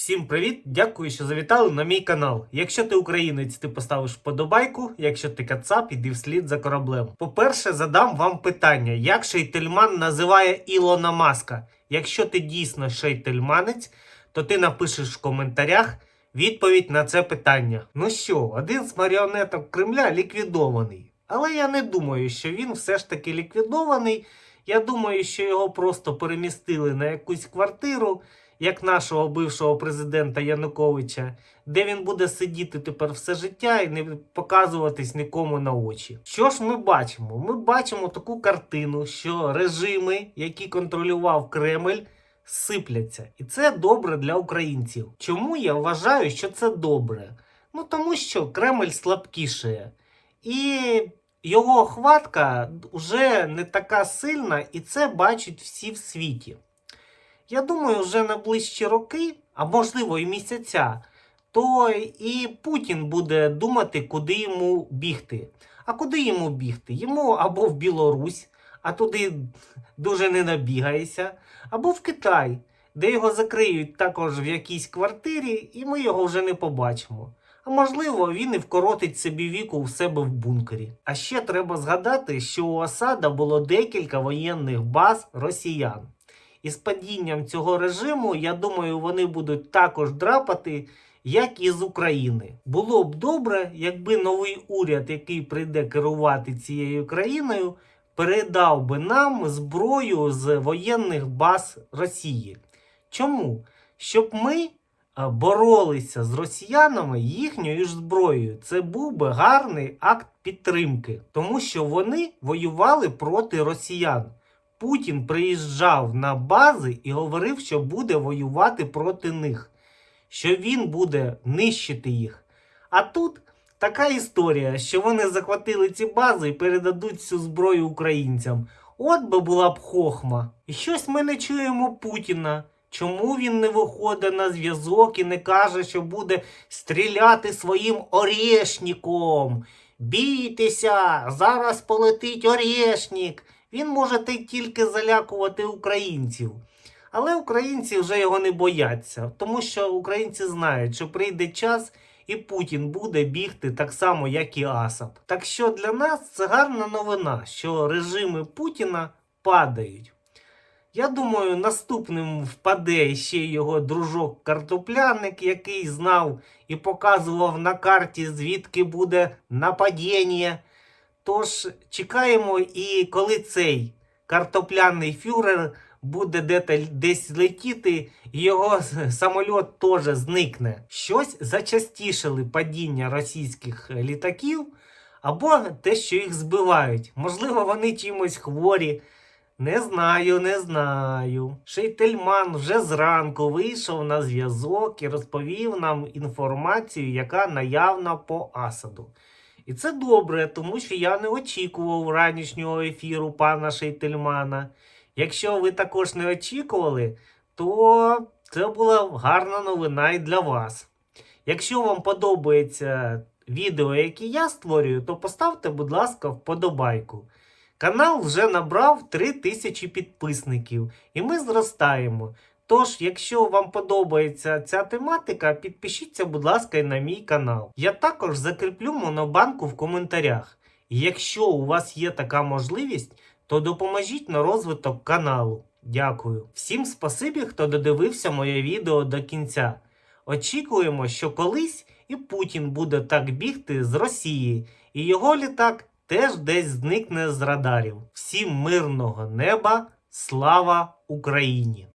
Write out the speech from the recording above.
Всім привіт! Дякую, що завітали на мій канал. Якщо ти українець, ти поставиш вподобайку. Якщо ти кацап, іди вслід за кораблем. По-перше, задам вам питання: як Шейтельман називає Ілона Маска? Якщо ти дійсно шейтельманець, то ти напишеш в коментарях відповідь на це питання. Ну що, один з маріонеток Кремля ліквідований. Але я не думаю, що він все ж таки ліквідований. Я думаю, що його просто перемістили на якусь квартиру як нашого бившого президента Януковича, де він буде сидіти тепер все життя і не показуватись нікому на очі. Що ж ми бачимо? Ми бачимо таку картину, що режими, які контролював Кремль, сипляться. І це добре для українців. Чому я вважаю, що це добре? Ну тому що Кремль слабкішає. І його хватка вже не така сильна, і це бачать всі в світі. Я думаю, вже на ближчі роки, а можливо і місяця, то і Путін буде думати, куди йому бігти. А куди йому бігти? Йому або в Білорусь, а туди дуже не набігаєшся, або в Китай, де його закриють також в якійсь квартирі, і ми його вже не побачимо. А можливо, він і вкоротить собі віку в себе в бункері. А ще треба згадати, що у Асада було декілька воєнних баз росіян. І з падінням цього режиму, я думаю, вони будуть також драпати, як і з України. Було б добре, якби новий уряд, який прийде керувати цією країною, передав би нам зброю з воєнних баз Росії. Чому? Щоб ми боролися з росіянами їхньою ж зброєю. Це був би гарний акт підтримки, тому що вони воювали проти росіян. Путін приїжджав на бази і говорив, що буде воювати проти них, що він буде нищити їх. А тут така історія, що вони захватили ці бази і передадуть цю зброю українцям. От би була б хохма. І щось ми не чуємо Путіна. Чому він не виходить на зв'язок і не каже, що буде стріляти своїм орешником? Бійтеся, зараз полетить орешник. Він може тільки залякувати українців. Але українці вже його не бояться, тому що українці знають, що прийде час і Путін буде бігти так само, як і Асад. Так що для нас це гарна новина, що режими Путіна падають. Я думаю, наступним впаде ще його дружок картопляник, який знав і показував на карті, звідки буде нападіння. Тож чекаємо, і коли цей картопляний фюрер буде десь летіти, його самоліт теж зникне. Щось зачастішили падіння російських літаків, або те, що їх збивають. Можливо, вони чимось хворі. Не знаю, не знаю. Шейтельман вже зранку вийшов на зв'язок і розповів нам інформацію, яка наявна по Асаду. І це добре, тому що я не очікував ранішнього ефіру пана Шейтельмана. Якщо ви також не очікували, то це була гарна новина і для вас. Якщо вам подобається відео, яке я створюю, то поставте, будь ласка, вподобайку. Канал вже набрав 3000 підписників, і ми зростаємо. Тож, якщо вам подобається ця тематика, підпишіться, будь ласка, і на мій канал. Я також закріплю монобанку в коментарях. І якщо у вас є така можливість, то допоможіть на розвиток каналу. Дякую. Всім спасибі, хто додивився моє відео до кінця. Очікуємо, що колись і Путін буде так бігти з Росії, і його літак теж десь зникне з радарів. Всім мирного неба, слава Україні!